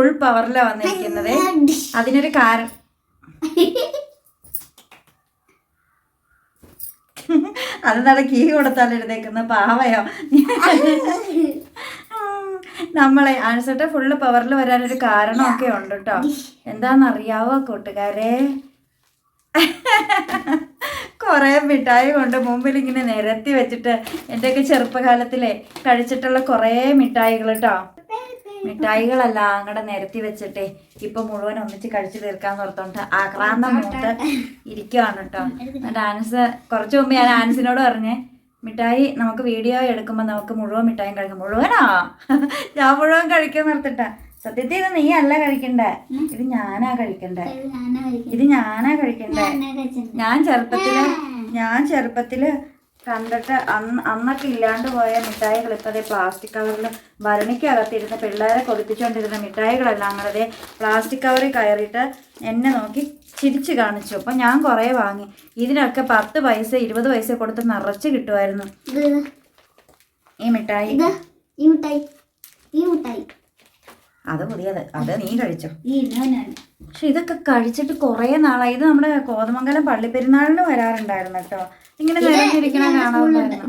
Full പവറിലാണ് വന്നിരിക്കുന്നത്. അതിനൊരു കാരണം അത് നട കീ കൊടുത്താൽ എഴുതേക്കുന്ന പാവയോ? നമ്മളെ ആൻസർട്ട് ഫുള്ള് പവറിൽ വരാനൊരു കാരണമൊക്കെ ഉണ്ട് കേട്ടോ എന്താണെന്നറിയാവോ കൂട്ടുകാരെ? കുറേ മിഠായി കൊണ്ട് മുമ്പിൽ ഇങ്ങനെ നിരത്തി വെച്ചിട്ട് എന്റെയൊക്കെ ചെറുപ്പകാലത്തിലെ കഴിച്ചിട്ടുള്ള കുറേ മിഠായികൾ കേട്ടോ മിഠായികളെല്ലാം അങ്ങടെ നിരത്തി വെച്ചിട്ടേ ഇപ്പൊ മുഴുവൻ ഒന്നിച്ച് കഴിച്ചു തീർക്കാൻ ഓർത്തോണ്ട് ആക്രാന്തം മൂത്ത് ഇരിക്കുവാണ് കേട്ടോ ഡാൻസ് കുറച്ചു മുമ്പ് ഞാൻ ആൻസിനോട് പറഞ്ഞേ മിഠായി നമുക്ക് വീഡിയോ എടുക്കുമ്പോൾ നമുക്ക് മുഴുവൻ മിഠായി കഴിക്കാം. മുഴുവനാ? ഞാൻ മുഴുവൻ കഴിക്കാൻ നിർത്തിട്ട സത്യത്തിൽ ഇത് നീ അല്ല കഴിക്കണ്ടേ? ഇത് ഞാനാ കഴിക്കണ്ടേ? ഇത് ഞാനാ കഴിക്കണ്ടേ? ഞാൻ ചെറുപ്പത്തിൽ ഞാൻ ചെറുപ്പത്തിൽ കണ്ടിട്ട് അന്ന് അന്നൊക്കെ ഇല്ലാണ്ട് പോയ മിഠായികൾ ഇപ്പോൾ അതേ പ്ലാസ്റ്റിക് കവറിൽ ഭരണിക്കകത്തിരുന്ന് പിള്ളേരെ കൊതിപ്പിച്ചുകൊണ്ടിരുന്ന മിഠായികളെല്ലാം അതേ പ്ലാസ്റ്റിക് കവറിൽ കയറിയിട്ട് എന്നെ നോക്കി ചിരിച്ചു കാണിച്ചു. അപ്പം ഞാൻ കുറേ വാങ്ങി. ഇതിനൊക്കെ പത്ത് പൈസ ഇരുപത് പൈസ കൊടുത്ത് നിറച്ച് കിട്ടുമായിരുന്നു ഈ മിഠായി. ഈ മിഠായി. ഈ മിഠായി. അത് പുതിയത് അത് നീ കഴിച്ചോ. പക്ഷെ ഇതൊക്കെ കഴിച്ചിട്ട് കുറേ നാളായി. ഇത് നമ്മുടെ കോതമംഗലം പള്ളിപ്പെരുന്നാളിന് വരാറുണ്ടായിരുന്നു കേട്ടോ. ഇങ്ങനെ കാണാറുണ്ടായിരുന്നു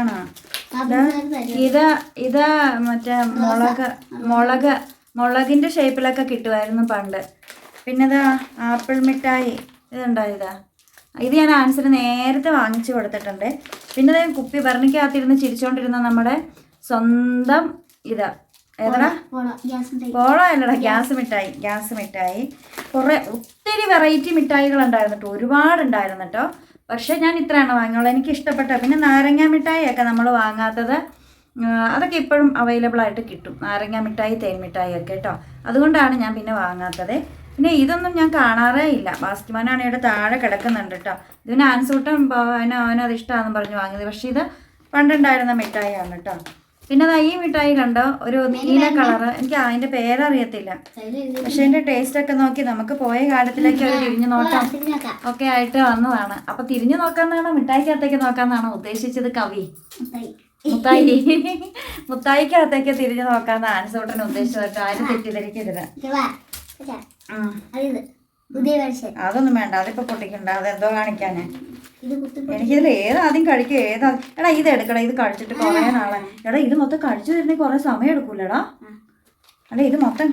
ആണോ? ഇത് ഇത് മറ്റേ മുളക് മുളക് മുളകിന്റെ ഷേപ്പിലൊക്കെ കിട്ടുമായിരുന്നു പണ്ട്. പിന്നെ ഇതാ ആപ്പിൾ മിഠായി. ഇതുണ്ടായതാ ഇത്? ഞാൻ ആൻസർ നേരത്തെ വാങ്ങിച്ചു കൊടുത്തിട്ടുണ്ട്. പിന്നെ കുപ്പി ഭരണിക്കകത്തിരുന്ന് ചിരിച്ചോണ്ടിരുന്ന നമ്മുടെ സ്വന്തം ഇതാ. ഏതാ പോള അല്ലടാ ഗ്യാസ് മിഠായി. ഗ്യാസ്. മിഠായി കുറേ ഒത്തിരി വെറൈറ്റി മിഠായികൾ ഉണ്ടായിരുന്നു കേട്ടോ. ഒരുപാട് ഉണ്ടായിരുന്നു കേട്ടോ. പക്ഷേ ഞാൻ ഇത്രയാണ് വാങ്ങിയുള്ളൂ. എനിക്ക് ഇഷ്ടപ്പെട്ട പിന്നെ നാരങ്ങ മിഠായി ഒക്കെ നമ്മൾ വാങ്ങാത്തത് അതൊക്കെ ഇപ്പോഴും അവൈലബിൾ ആയിട്ട് കിട്ടും. നാരങ്ങ മിഠായി തേൻ മിഠായി ഒക്കെ കേട്ടോ. അതുകൊണ്ടാണ് ഞാൻ പിന്നെ വാങ്ങാത്തത്. പിന്നെ ഇതൊന്നും ഞാൻ കാണാറേ ഇല്ല. ബാസ്കിമാനാണ് ഇവിടെ താഴെ കിടക്കുന്നുണ്ട് കേട്ടോ. ഇതിന് ആൻസൂട്ടം അവനോ അവനോ അത് ഇഷ്ടമാണെന്ന് പറഞ്ഞ് വാങ്ങിയത്. പക്ഷേ ഇത് പണ്ടുണ്ടായിരുന്ന മിഠായിയാണ് കേട്ടോ. പിന്നെ ഈ മിഠായി കണ്ടോ? ഒരു നീല കളറ് എനിക്ക് അതിന്റെ പേരറിയത്തില്ല. പക്ഷെ അതിന്റെ ടേസ്റ്റ് ഒക്കെ നോക്കി നമുക്ക് പോയ കാലത്തിലേക്ക് ഒരു തിരിഞ്ഞു നോക്കാം. ഒക്കെ ആയിട്ട് വന്നതാണ്. അപ്പൊ തിരിഞ്ഞു നോക്കാന്നാണോ മിഠായിക്കകത്തേക്ക് നോക്കാന്നാണോ ഉദ്ദേശിച്ചത് കവി. മുത്തായി മുത്തായിക്കകത്തേക്ക് തിരിഞ്ഞു നോക്കാന്ന് ആൻസൂട്ടൻ ഉദ്ദേശിച്ചത് ആരും തെറ്റിദ്ധരിക്കരുത്. ഇത്. അതൊന്നും വേണ്ട അതിപ്പോ പൊട്ടിക്കണ്ട അതെന്തോ കാണിക്കാന്. എനിക്കിതിൽ ഏതാദ്യം കഴിക്കുക ഏതാ എടാ ഇത് എടുക്കടാ ഇത് കഴിച്ചിട്ട് കുറേ നാളെ. എടാ ഇത് മൊത്തം കഴിച്ചു തരുന്ന കുറെ സമയം എടുക്കൂലടാ. അല്ല ഇത് മൊത്തം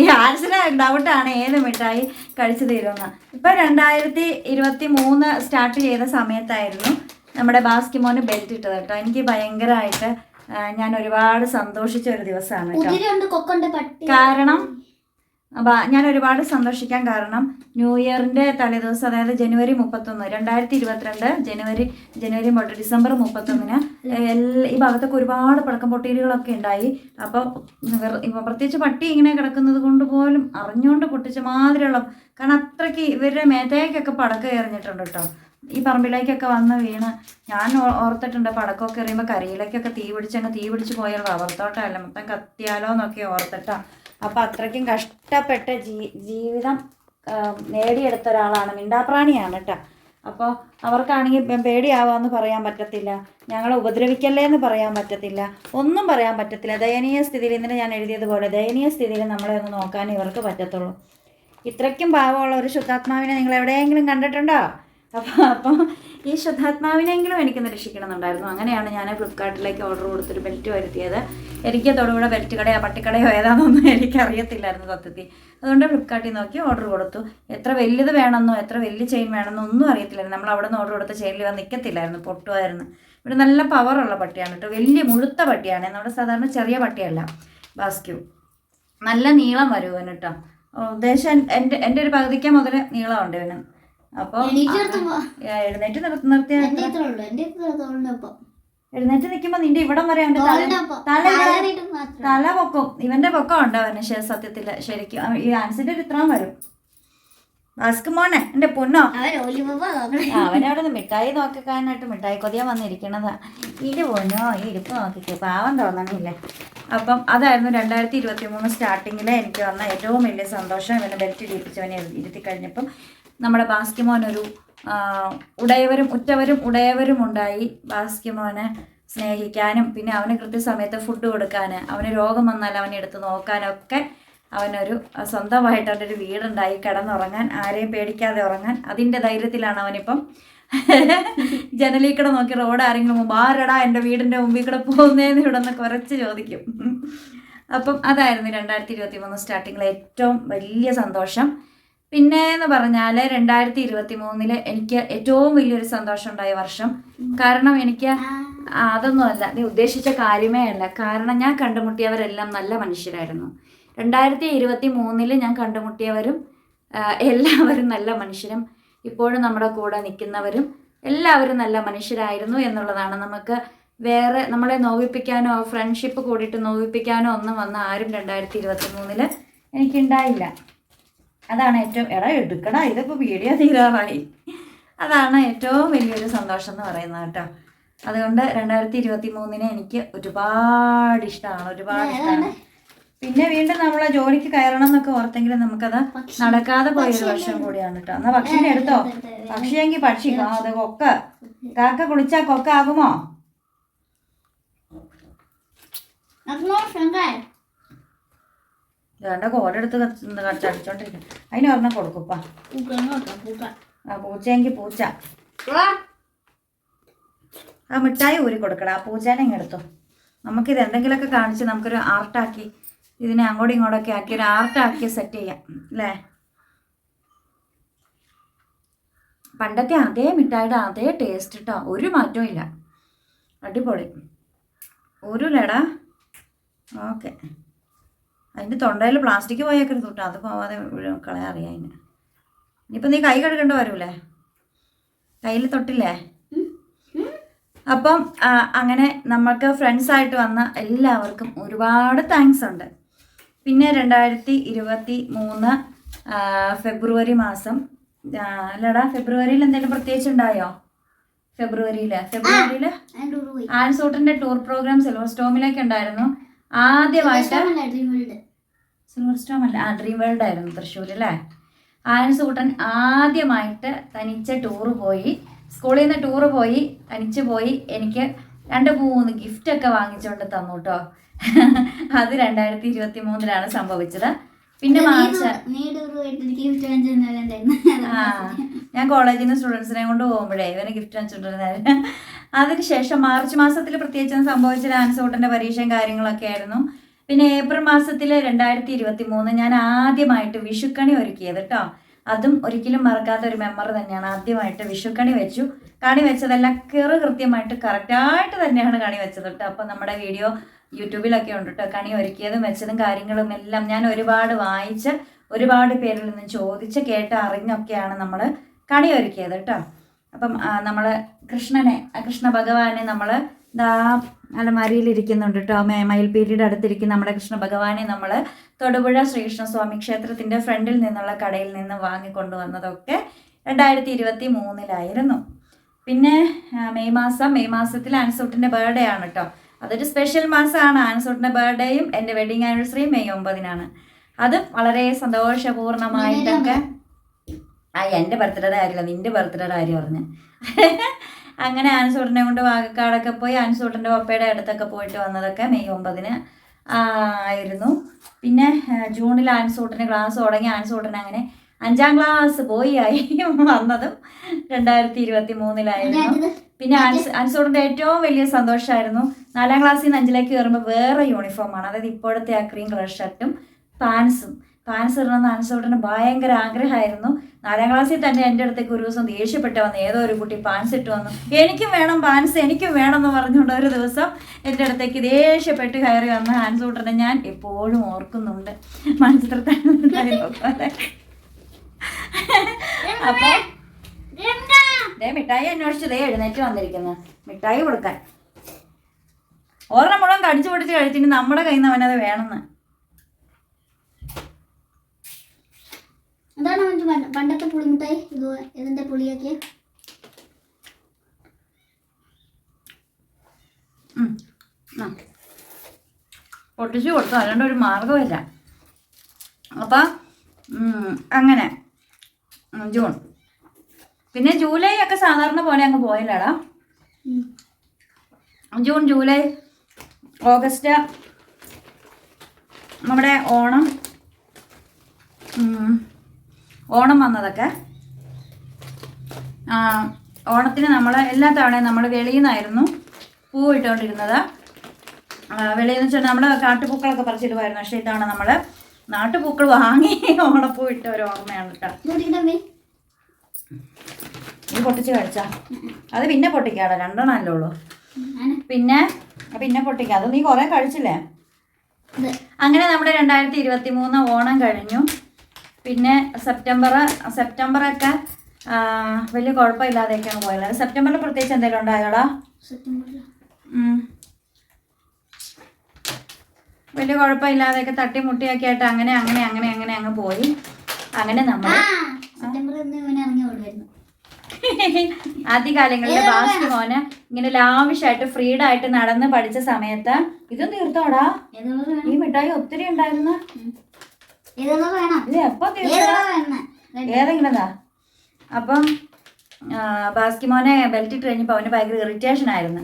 ഈ ആൻസിന് ഡൗട്ടാണ് ഏത് മിഠായി കഴിച്ചു തീരുമെന്ന് ഇപ്പൊ രണ്ടായിരത്തി ഇരുപത്തി മൂന്ന് സ്റ്റാർട്ട് ചെയ്ത സമയത്തായിരുന്നു നമ്മുടെ ബാസ്കിമോന് ബെൽറ്റ് ഇട്ടത് കേട്ടോ. എനിക്ക് ഭയങ്കരമായിട്ട് ഞാൻ ഒരുപാട് സന്തോഷിച്ച ഒരു ദിവസമാണ് കാരണം ഞാൻ ഒരുപാട് സന്തോഷിക്കാൻ കാരണം ന്യൂ ഇയറിന്റെ തലേദിവസം അതായത് ജനുവരി മുപ്പത്തൊന്ന് രണ്ടായിരത്തി ഇരുപത്തിരണ്ട് ജനുവരി ജനുവരി മുതൽ ഡിസംബർ മുപ്പത്തൊന്നിന് എല്ലാ ഈ ഭാഗത്തൊക്കെ ഒരുപാട് പടക്കം പൊട്ടീലുകളൊക്കെ ഉണ്ടായി. അപ്പോൾ ഇപ്പൊ പ്രത്യേകിച്ച് പട്ടി ഇങ്ങനെ കിടക്കുന്നത് കൊണ്ട് പോലും അറിഞ്ഞുകൊണ്ട് പൊട്ടിച്ച മാതിരിയുള്ള കാരണം അത്രയ്ക്ക് ഇവരുടെ മേത്തേക്കൊക്കെ പടക്കം എറിഞ്ഞിട്ടുണ്ട് കേട്ടോ. ഈ പറമ്പിലേക്കൊക്കെ വന്ന് വീണ്. ഞാൻ ഓർത്തിട്ടുണ്ട് പടക്കമൊക്കെ എറിയുമ്പോൾ കരിയിലേക്കൊക്കെ തീ പിടിച്ചങ്ങ് തീ പിടിച്ച് പോയാൽ റബ്ബർത്തോട്ടമല്ല മൊത്തം കത്തിയാലോ എന്നൊക്കെ ഓർത്തിട്ടാ. അപ്പം അത്രയ്ക്കും കഷ്ടപ്പെട്ട ജീ ജീവിതം നേടിയെടുത്ത ഒരാളാണ് മിണ്ടാപ്രാണിയാണ് കേട്ടോ അപ്പോൾ അവർക്കാണെങ്കിൽ പേടിയാവാമെന്ന് പറയാൻ പറ്റത്തില്ല. ഞങ്ങളെ ഉപദ്രവിക്കല്ലേ എന്ന് പറയാൻ പറ്റത്തില്ല. ഒന്നും പറയാൻ പറ്റത്തില്ല. ദയനീയ സ്ഥിതിയിൽ ഇന്നലെ ഞാൻ എഴുതിയതുപോലെ ദയനീയ സ്ഥിതിയിൽ നമ്മളെ ഒന്ന് നോക്കാൻ ഇവർക്ക് പറ്റത്തുള്ളൂ. ഇത്രയ്ക്കും ഭാവമുള്ള ഒരു ശുദ്ധാത്മാവിനെ നിങ്ങൾ എവിടെയെങ്കിലും കണ്ടിട്ടുണ്ടോ? അപ്പോൾ അപ്പോൾ ഈ ശുദ്ധാത്മാവിനെങ്കിലും എനിക്ക് നിരീക്ഷിക്കണമെന്നുണ്ടായിരുന്നു അങ്ങനെയാണ് ഞാൻ ഫ്ലിപ്കാർട്ടിലേക്ക് ഓർഡർ കൊടുത്തൊരു ബെൽറ്റ് വരുത്തിയത്. എനിക്ക് തൊടുപുഴ ബെൽറ്റ് കടയോ പട്ടിക്കടയോ ഏതാണെന്നൊന്നും എനിക്കറിയത്തില്ലായിരുന്നു സത്യത്തിൽ. അതുകൊണ്ട് ഫ്ലിപ്കാർട്ടിൽ നോക്കി ഓർഡർ കൊടുത്തു. എത്ര വലുത് വേണമെന്നോ എത്ര വലിയ ചെയിൻ വേണമെന്നോ ഒന്നും അറിയത്തില്ലായിരുന്നു. നമ്മൾ അവിടെ നിന്ന് ഓർഡർ കൊടുത്ത ചെയിനിൽ വന്ന് നിൽക്കത്തില്ലായിരുന്നു പൊട്ടുമായിരുന്നു. ഇവിടെ നല്ല പവറുള്ള പട്ടിയാണ് കേട്ടോ. വലിയ മുഴുത്ത പട്ടിയാണ്. നമ്മുടെ സാധാരണ ചെറിയ പട്ടിയല്ല. ബാസ്ക്യൂ നല്ല നീളം വരും ഇവന് കേട്ടോ. ഉദ്ദേശം എന്റെ എന്റെ ഒരു പകുതിക്ക് മുതൽ നീളമുണ്ട് ഇവന്. നിർത്ത് എഴുന്നേറ്റ് നിർത്തി നിർത്തി എഴുന്നേറ്റ് നിൽക്കുമ്പോൾ നിന്റെ ഇവിടം വരെ തല തല പൊക്കും. ഇവന്റെ പൊക്കം ഉണ്ട് അവന് സത്യത്തിൽ? ശരിക്കും. ഈ ആൻസിന്റെ ഒരു ഇത്രയും വരും. മാസ്ക് മോനെ എന്റെ പൊന്നോ? അവനവിടെ നിന്ന് മിഠായി നോക്കിക്കാനായിട്ട് മിഠായി കൊതിയാൻ വന്നിരിക്കണതാ. ഇത് പൊന്നോ ഈ ഇരിപ്പ് നോക്കിക്കേ. പാവം തോന്നണില്ലേ. അപ്പം അതായിരുന്നു രണ്ടായിരത്തി ഇരുപത്തി മൂന്ന് സ്റ്റാർട്ടിങ്ങിലെ എനിക്ക് വന്ന ഏറ്റവും വലിയ സന്തോഷം. ഇവനെ ബെൽറ്റ് ഇടിപ്പിച്ചവനെ ഇരുത്തി കഴിഞ്ഞപ്പം നമ്മുടെ ബാസ്കിമോൻ ഒരു ഉടയവരും ഉറ്റവരും ഉടയവരും ഉണ്ടായി ബാസ്കിമോനെ സ്നേഹിക്കാനും പിന്നെ അവന് കൃത്യസമയത്ത് ഫുഡ് കൊടുക്കാൻ അവന് രോഗം വന്നാൽ അവനെ എടുത്ത് നോക്കാനൊക്കെ അവനൊരു സ്വന്തമായിട്ട് അവന്റെ ഒരു വീടുണ്ടായി കിടന്നുറങ്ങാൻ ആരെയും പേടിക്കാതെ ഉറങ്ങാൻ. അതിന്റെ ധൈര്യത്തിലാണ് അവനിപ്പം. ജനലിൽ കൂടെ നോക്കി റോഡ് ആരെങ്കിലും മുമ്പ് ആരടാ എന്റെ വീടിന്റെ മുമ്പിൽ കൂടെ പോകുന്നതെന്ന് ഇവിടെ നിന്ന് കുറച്ച് ചോദിക്കും. അപ്പം അതായിരുന്നു രണ്ടായിരത്തി ഇരുപത്തി മൂന്ന് സ്റ്റാർട്ടിങ്ങിലെ ഏറ്റവും വലിയ സന്തോഷം. പിന്നെ എന്ന് പറഞ്ഞാൽ രണ്ടായിരത്തി ഇരുപത്തി മൂന്നിൽ എനിക്ക് ഏറ്റവും വലിയൊരു സന്തോഷം ഉണ്ടായ വർഷം. കാരണം എനിക്ക് അതൊന്നുമല്ല നീ ഉദ്ദേശിച്ച കാര്യമേ അല്ല. കാരണം ഞാൻ കണ്ടുമുട്ടിയവരെല്ലാം നല്ല മനുഷ്യരായിരുന്നു. രണ്ടായിരത്തി ഇരുപത്തി മൂന്നിൽ ഞാൻ കണ്ടുമുട്ടിയവരും എല്ലാവരും നല്ല മനുഷ്യരും ഇപ്പോഴും നമ്മുടെ കൂടെ നിൽക്കുന്നവരും എല്ലാവരും നല്ല മനുഷ്യരായിരുന്നു എന്നുള്ളതാണ്. നമുക്ക് വേറെ നമ്മളെ നോവിപ്പിക്കാനോ ഫ്രണ്ട്ഷിപ്പ് കൂടിയിട്ട് നോവിപ്പിക്കാനോ ഒന്നും വന്ന ആരും രണ്ടായിരത്തി ഇരുപത്തി മൂന്നിൽ എനിക്കുണ്ടായില്ല. അതാണ് ഏറ്റവും എടാ എടുക്കണ ഇതിപ്പോൾ വീഡിയോ തീരാറായി. അതാണ് ഏറ്റവും വലിയൊരു സന്തോഷം എന്ന് പറയുന്നത് കേട്ടോ. അതുകൊണ്ട് രണ്ടായിരത്തി ഇരുപത്തി മൂന്നിനെ എനിക്ക് ഒരുപാട് ഇഷ്ടമാണ് ഒരുപാട് ഇഷ്ടമാണ് പിന്നെ വീണ്ടും നമ്മളെ ജോലിക്ക് കയറണം എന്നൊക്കെ ഓർത്തെങ്കിലും നമുക്കത് നടക്കാതെ പോയൊരു വർഷം കൂടിയാണ് കേട്ടോ. എന്നാ പക്ഷിനെ എടുത്തോ? പക്ഷിയെങ്കിൽ പക്ഷി. അത് കൊക്ക. കാക്ക കുളിച്ചാ കൊക്ക ആകുമോ? വേണ്ട കോടെടുത്ത് കടിച്ചടിച്ചോണ്ടിരിക്കും അതിന് ഒരെണ്ണം കൊടുക്കുപ്പാ ആ പൂച്ചയെങ്കിൽ പൂച്ച. ആ മിഠായി ഊരി കൊടുക്കടാ. ആ പൂച്ചേനെ ഇങ്ങ് എടുത്തോ. നമുക്കിത് എന്തെങ്കിലുമൊക്കെ കാണിച്ച് നമുക്കൊരു ആർട്ടാക്കി ഇതിനെ അങ്ങോട്ടും ഇങ്ങോട്ടൊക്കെ ആക്കി ഒരു ആർട്ടാക്കി സെറ്റ് ചെയ്യാം. അല്ലേ പണ്ടത്തെ അതേ മിഠായിയുടെ അതേ ടേസ്റ്റ് കേട്ടോ ഒരു മാറ്റവും ഇല്ല. അടിപൊളി. ഒരു ലടാ ഓക്കെ. അതിന്റെ തൊണ്ടയിൽ പ്ലാസ്റ്റിക് പോയേക്കരുത് കേട്ടോ അത് പോവാതെ അറിയാം അതിന്. ഇനിയിപ്പോൾ നീ കൈ കഴുകേണ്ട വരൂലേ? കയ്യിൽ തൊട്ടില്ലേ? അപ്പം അങ്ങനെ നമ്മൾക്ക് ഫ്രണ്ട്സായിട്ട് വന്ന എല്ലാവർക്കും ഒരുപാട് താങ്ക്സ് ഉണ്ട്. പിന്നെ രണ്ടായിരത്തി ഇരുപത്തി മൂന്ന് ഫെബ്രുവരി മാസം അല്ലടാ ഫെബ്രുവരിയിൽ എന്തെങ്കിലും പ്രത്യേകിച്ച് ഉണ്ടായോ? ഫെബ്രുവരിയിൽ ഫെബ്രുവരിയിൽ ആൻസൂട്ടിന്റെ ടൂർ പ്രോഗ്രാം സിൽവർ സ്റ്റോമിലേക്ക് ഉണ്ടായിരുന്നു. ആദ്യമായിട്ട് സിൽവർ സ്റ്റോം അല്ല. ആ ഡ്രീം വേൾഡ് ആയിരുന്നു തൃശ്ശൂർ അല്ലേ ആൻസൂട്ടൻ ആദ്യമായിട്ട് തനിച്ച് ടൂറ് പോയി. സ്കൂളിൽ നിന്ന് ടൂറ് പോയി. തനിച്ച് പോയി. എനിക്ക് രണ്ട് മൂന്ന് ഗിഫ്റ്റ് ഒക്കെ വാങ്ങിച്ചുകൊണ്ട് തന്നു കേട്ടോ അത് രണ്ടായിരത്തി ഇരുപത്തി മൂന്നിലാണ് സംഭവിച്ചത് പിന്നെ മാർച്ച് ആ ഞാൻ കോളേജിൽ നിന്ന് സ്റ്റുഡൻസിനെ കൊണ്ട് പോകുമ്പോഴേ ഇവന് ഗിഫ്റ്റ് വാങ്ങിച്ചുകൊണ്ടിരുന്നത് അതിനുശേഷം മാർച്ച് മാസത്തിൽ പ്രത്യേകിച്ചും സംഭവിച്ച ആനസ് ഔട്ടിന്റെ പരീക്ഷയും കാര്യങ്ങളൊക്കെ ആയിരുന്നു. പിന്നെ ഏപ്രിൽ മാസത്തിൽ രണ്ടായിരത്തി ഇരുപത്തി മൂന്ന് ഞാൻ ആദ്യമായിട്ട് വിഷുക്കണി ഒരുക്കിയത് കേട്ടോ അതും ഒരിക്കലും മറക്കാത്ത ഒരു മെമ്മറി തന്നെയാണ്. ആദ്യമായിട്ട് വിഷുക്കണി വെച്ചു. കണി വെച്ചതെല്ലാം കെറു കൃത്യമായിട്ട് കറക്റ്റായിട്ട് തന്നെയാണ് കണി വെച്ചത് കേട്ടോ അപ്പം നമ്മുടെ വീഡിയോ യൂട്യൂബിലൊക്കെ ഉണ്ട് കേട്ടോ കണി ഒരുക്കിയതും വെച്ചതും കാര്യങ്ങളും എല്ലാം ഞാൻ ഒരുപാട് വായിച്ച് ഒരുപാട് പേരിൽ നിന്ന് ചോദിച്ച് കേട്ട് അറിഞ്ഞൊക്കെയാണ് നമ്മൾ കണി ഒരുക്കിയത് കേട്ടോ അപ്പം നമ്മൾ കൃഷ്ണനെ കൃഷ്ണ ഭഗവാനെ നമ്മൾ ദാ അലമാരിയിൽ ഇരിക്കുന്നുണ്ട് കേട്ടോ മയിൽപീരിയുടെ അടുത്തിരിക്കുന്ന നമ്മുടെ കൃഷ്ണ ഭഗവാനെ നമ്മൾ തൊടുപുഴ ശ്രീകൃഷ്ണസ്വാമി ക്ഷേത്രത്തിന്റെ ഫ്രണ്ടിൽ നിന്നുള്ള കടയിൽ നിന്ന് വാങ്ങിക്കൊണ്ടുവന്നതൊക്കെ രണ്ടായിരത്തി ഇരുപത്തി മൂന്നിലായിരുന്നു പിന്നെ മെയ് മാസം മെയ് മാസത്തിൽ ആൻസൂട്ടിന്റെ ബർത്ത്ഡേ ആണ് കേട്ടോ. അതൊരു സ്പെഷ്യൽ മാസമാണ്. ആൻസൂട്ടിന്റെ ബർത്ത്ഡേയും എന്റെ വെഡിങ് ആനിവേഴ്സറിയും മെയ് ഒമ്പതിനാണ്. അതും വളരെ സന്തോഷപൂർണമായിട്ടൊക്കെ ആ എന്റെ ബർത്ത്ഡേ കാര്യമില്ല നിന്റെ ബർത്ത്ഡേ കാര്യം പറഞ്ഞു. അങ്ങനെ ആൻസൂട്ടനെ കൊണ്ട് വാഗക്കാടൊക്കെ പോയി ആൻസൂട്ടന്റെ പപ്പയുടെ അടുത്തൊക്കെ പോയിട്ട് വന്നതൊക്കെ മെയ് ഒമ്പതിന് ആയിരുന്നു. പിന്നെ ജൂണിൽ ആൻസൂട്ടന് ക്ലാസ് തുടങ്ങി ആൻസൂട്ടൻ അങ്ങനെ അഞ്ചാം ക്ലാസ് പോയി ആയി വന്നതും രണ്ടായിരത്തി ഇരുപത്തി മൂന്നിലായിരുന്നു പിന്നെ ആൻസ് ആൻസൂട്ടിന്റെ ഏറ്റവും വലിയ സന്തോഷമായിരുന്നു നാലാം ക്ലാസ്സിൽ നിന്ന് അഞ്ചിലേക്ക് കയറുമ്പോൾ വേറെ യൂണിഫോമാണ് അതായത് ഇപ്പോഴത്തെ ആ ക്രീം കളർ ഷർട്ടും പാൻസും പാൻസ് ഇടണമെന്ന് ആൻസൂട്ടിന് ഭയങ്കര ആഗ്രഹമായിരുന്നു. നാലാം ക്ലാസ്സിൽ തന്നെ എന്റെ അടുത്തേക്ക് ഒരു ദിവസം ദേഷ്യപ്പെട്ട് വന്നു ഏതോ ഒരു കുട്ടി പാൻസ് ഇട്ട് വന്നു. എനിക്കും വേണം പാൻസ് എനിക്കും വേണം എന്ന് പറഞ്ഞുകൊണ്ട് ഒരു ദിവസം എന്റെ അടുത്തേക്ക് ദേഷ്യപ്പെട്ട് കയറി വന്ന ആൻസൂട്ടനെ ഞാൻ എപ്പോഴും ഓർക്കുന്നുണ്ട്. മനസ്സിലെ അപ്പൊ ദേ മിഠായി അന്വേഷിച്ചു ദേ എഴുന്നേറ്റ് വന്നിരിക്കുന്നു. മിഠായി കൊടുക്കാൻ. ഓർമ്മ മുഴുവൻ കടിച്ചു പൊടിച്ച് കഴിച്ചിട്ട് നമ്മുടെ കയ്യിൽ നിന്ന് അവനത് വേണമെന്ന്. എന്താണ് അവന്റെ പണ്ടത്തെ പുളിമുട്ടായി? ഇത് ഇതിന്റെ പുളിയൊക്കെ. പൊട്ടിച്ചു കൊടുത്തു. അല്ലാണ്ട് ഒരു മാർഗമില്ല അപ്പം അങ്ങനെ. ജൂൺ. പിന്നെ ജൂലൈ ഒക്കെ സാധാരണ പോലെ അങ്ങ് പോയില്ലടാ. ജൂൺ ജൂലൈ ഓഗസ്റ്റ് നമ്മുടെ ഓണം. ഓണം വന്നതൊക്കെ. ഓണത്തിന് നമ്മൾ എല്ലാ തവണയും നമ്മൾ വെളിയിൽ നിന്നായിരുന്നു പൂ ഇട്ടുകൊണ്ടിരുന്നത്. വെളിയിൽ നിന്ന് വെച്ചാൽ നമ്മൾ കാട്ടുപൂക്കളൊക്കെ പറിച്ചിടുമായിരുന്നു പക്ഷേ ഇതാണ് നമ്മൾ നാട്ടുപൂക്കൾ വാങ്ങി ഓണപ്പൂ ഇട്ട ഒരു ഓർമ്മയാണ് കേട്ടോ. ഇത് നീ പൊട്ടിച്ച് കഴിച്ചാ അത് പിന്നെ പൊട്ടിക്കാടാ രണ്ടെണ്ണല്ലേ ഉള്ളൂ. പിന്നെ പിന്നെ പൊട്ടിക്കാം. അത് നീ കുറേ കഴിച്ചില്ലേ? അങ്ങനെ നമ്മുടെ രണ്ടായിരത്തി ഇരുപത്തി മൂന്ന് ഓണം കഴിഞ്ഞു. പിന്നെ സെപ്റ്റംബർ സെപ്റ്റംബറൊക്കെ വലിയ കുഴപ്പമില്ലാതെയൊക്കെയാണ് പോയത്. സെപ്റ്റംബറിൽ പ്രത്യേകിച്ച് എന്തെങ്കിലും ഉണ്ടായോടാ വലിയ കുഴപ്പമില്ലാതെയൊക്കെ തട്ടിമുട്ടിയൊക്കെ ആയിട്ട് അങ്ങനെ അങ്ങനെ അങ്ങനെ അങ്ങനെ അങ്ങ് പോയി. അങ്ങനെ നമ്മൾ ആദ്യകാലങ്ങളിൽ ബാസ്കി മോന് ഇങ്ങനെ ലാവിഷായിട്ട് ഫ്രീഡ് ആയിട്ട് നടന്ന് പഠിച്ച സമയത്ത് ഇത് തീർത്തോടാ? ഈ മിഠായി ഒത്തിരി ഉണ്ടായിരുന്നു? ഏതെങ്കിലുംതാ അപ്പം ബാസ്കിമോനെ ബാസ്കി മോനെ ബെൽറ്റ് ഇട്ട് കഴിഞ്ഞപ്പോൾ അവന് ഭയങ്കര ഇറിറ്റേഷൻ ആയിരുന്നു.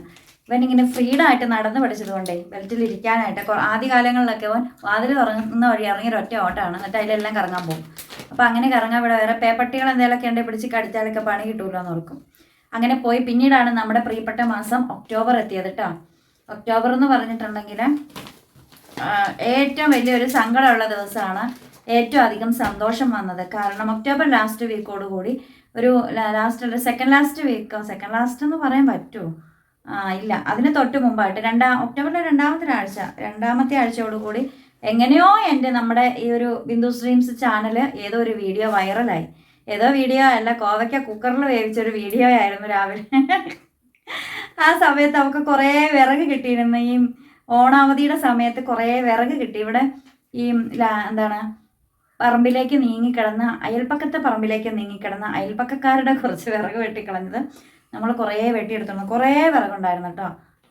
ഇവൻ ഇങ്ങനെ ഫ്രീഡായിട്ട് നടന്ന് പഠിച്ചതുകൊണ്ടേ ബെൽറ്റിൽ ഇരിക്കാനായിട്ട് ആദ്യ കാലങ്ങളിലൊക്കെ അവൻ വാതിൽ തുറങ്ങുന്ന വഴി ഇറങ്ങിയ ഒറ്റ ഓട്ടമാണ്. എന്നിട്ട് അതിലെല്ലാം കറങ്ങാൻ പോകും. അപ്പം അങ്ങനെ കറങ്ങാൻ ഇവിടെ വേറെ പേപ്പട്ടികൾ എന്തെങ്കിലുമൊക്കെ ഉണ്ടെങ്കിൽ പിടിച്ച് കടിച്ചാലൊക്കെ പണി കിട്ടുമല്ലോ എന്ന് ഓർക്കും. അങ്ങനെ പോയി. പിന്നീടാണ് നമ്മുടെ പ്രിയപ്പെട്ട മാസം ഒക്ടോബർ എത്തിയത് കേട്ടോ. ഒക്ടോബർ എന്ന് പറഞ്ഞിട്ടുണ്ടെങ്കിൽ ഏറ്റവും വലിയൊരു സങ്കടമുള്ള ദിവസമാണ് ഏറ്റവും അധികം സന്തോഷം വന്നത്. കാരണം ഒക്ടോബർ ലാസ്റ്റ് വീക്കോട് കൂടി ഒരു ലാസ്റ്റ് സെക്കൻഡ് ലാസ്റ്റ് വീക്കോ സെക്കൻഡ് ലാസ്റ്റ് എന്ന് പറയാൻ പറ്റുമോ ആ ഇല്ല. അതിന് തൊട്ട് മുമ്പായിട്ട് രണ്ടാം ഒക്ടോബറിലെ രണ്ടാമത്തെ ആഴ്ച രണ്ടാമത്തെ ആഴ്ചയോട് കൂടി എങ്ങനെയോ എന്റെ നമ്മുടെ ഈ ഒരു ബിന്ദു സ്ട്രീംസ് ചാനൽ ഏതോ ഒരു വീഡിയോ വൈറലായി ഏതോ വീഡിയോ അല്ല കോവയ്ക്ക കുക്കറിൽ വേവിച്ച ഒരു വീഡിയോ ആയിരുന്നു രാവിലെ. ആ സമയത്ത് അവൾക്ക് കുറേ വിറക് കിട്ടിയിരുന്നു. ഈ ഓണാവധിയുടെ സമയത്ത് കുറേ വിറക് കിട്ടി. ഇവിടെ ഈ എന്താണ് പറമ്പിലേക്ക് നീങ്ങിക്കിടന്ന് അയൽപ്പക്കത്തെ പറമ്പിലേക്ക് നീങ്ങിക്കിടന്ന് അയൽപ്പക്കക്കാരുടെ കുറച്ച് വിറക് വെട്ടിക്കളഞ്ഞത് നമ്മൾ കുറേ വെട്ടിയെടുത്തോണ്ട് കുറേ വിറകുണ്ടായിരുന്നു കേട്ടോ.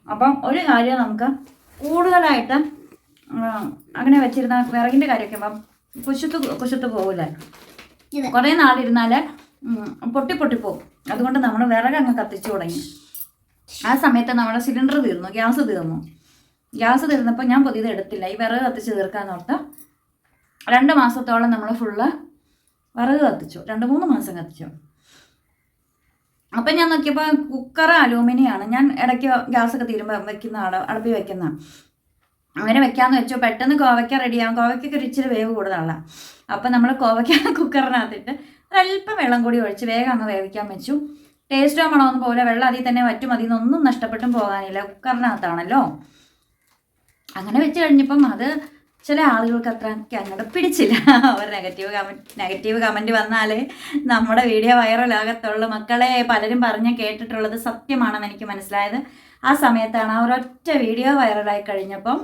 അപ്പം ഒരു കാര്യം നമുക്ക് കൂടുതലായിട്ട് അങ്ങനെ വെച്ചിരുന്ന വിറകിന്റെ കാര്യമൊക്കെ അപ്പം കുശുത്ത് കുശുത്ത് പോകില്ല കുറേ നാളിരുന്നാൽ പൊട്ടി പൊട്ടി പോകും അതുകൊണ്ട് നമ്മൾ വിറക് അങ്ങ് കത്തിച്ചു തുടങ്ങി. ആ സമയത്ത് നമ്മുടെ സിലിണ്ടർ തീർന്നു ഗ്യാസ് തീർന്നു. ഗ്യാസ് തീർന്നപ്പോൾ ഞാൻ പുതിയത് എടുത്തില്ല. ഈ വിറക് കത്തിച്ച് തീർക്കാന്ന് ഓർത്ത് രണ്ട് മാസത്തോളം നമ്മൾ ഫുള്ള് വിറക് കത്തിച്ചു. രണ്ട് മൂന്ന് മാസം കത്തിച്ചു. അപ്പം ഞാൻ നോക്കിയപ്പോൾ കുക്കർ അലൂമിനിയാണ് ഞാൻ ഇടയ്ക്ക് ഗ്യാസൊക്കെ തീരുമ്പോൾ വെക്കുന്ന അട അടപ്പി വെക്കുന്ന. അങ്ങനെ വെക്കാമെന്ന് വെച്ചു. പെട്ടെന്ന് കോവയ്ക്ക റെഡിയാകും കോവയ്ക്കൊക്കെ ഒരു ഇച്ചിരി വേവ് കൂടുതലാണ് അപ്പം നമ്മൾ കോവയ്ക്ക കുക്കറിനകത്തിട്ട് ഒരല്പം വെള്ളം കൂടി ഒഴിച്ച് വേഗം അങ്ങ് വേവിക്കാൻ വെച്ചു. ടേസ്റ്റോ മണമൊന്നും പോലെ വെള്ളം അതിൽ തന്നെ വറ്റും. അതിൽ നിന്നൊന്നും നഷ്ടപ്പെട്ടും പോകാനില്ല. കുക്കറിനകത്താണല്ലോ അങ്ങനെ വെച്ച് കഴിഞ്ഞപ്പം അത് ചില ആളുകൾക്ക് അത്ര അങ്ങോട്ട് പിടിച്ചില്ല. അവർ നെഗറ്റീവ് കമന്റ് നെഗറ്റീവ് കമന്റ് വന്നാൽ നമ്മുടെ വീഡിയോ വൈറലാകത്തുള്ളൂ മക്കളെ പലരും പറഞ്ഞ് കേട്ടിട്ടുള്ളത് സത്യമാണെന്ന് എനിക്ക് മനസ്സിലായത്. ആ സമയത്താണ് ആ ഒരൊറ്റ വീഡിയോ വൈറലായി കഴിഞ്ഞപ്പം